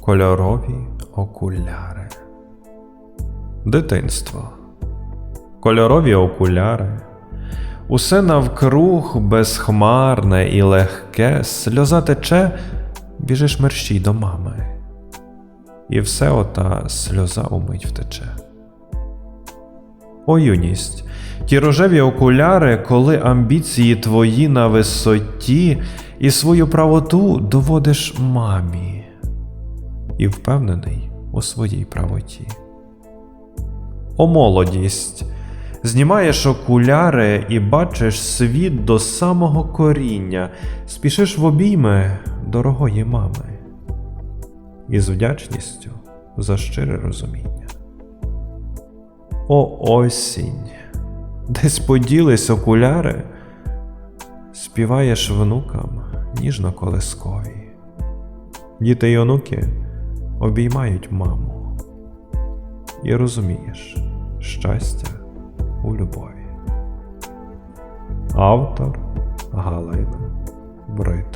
Кольорові окуляри. Дитинство. Кольорові окуляри. Усе навкруг безхмарне і легке, сльоза тече, біжиш мерщій до мами. І все ота сльоза умить втече. О юність, ті рожеві окуляри, коли амбіції твої на висоті, і свою правоту доводиш мамі, і впевнений у своїй правоті. О молодість, знімаєш окуляри і бачиш світ до самого коріння, спішиш в обійми дорогої мами, і з вдячністю за щире розуміння. О осінь, десь поділись окуляри, співаєш внукам ніжно колискові. Діти й онуки обіймають маму. І розумієш щастя у любові. Автор Галина Британ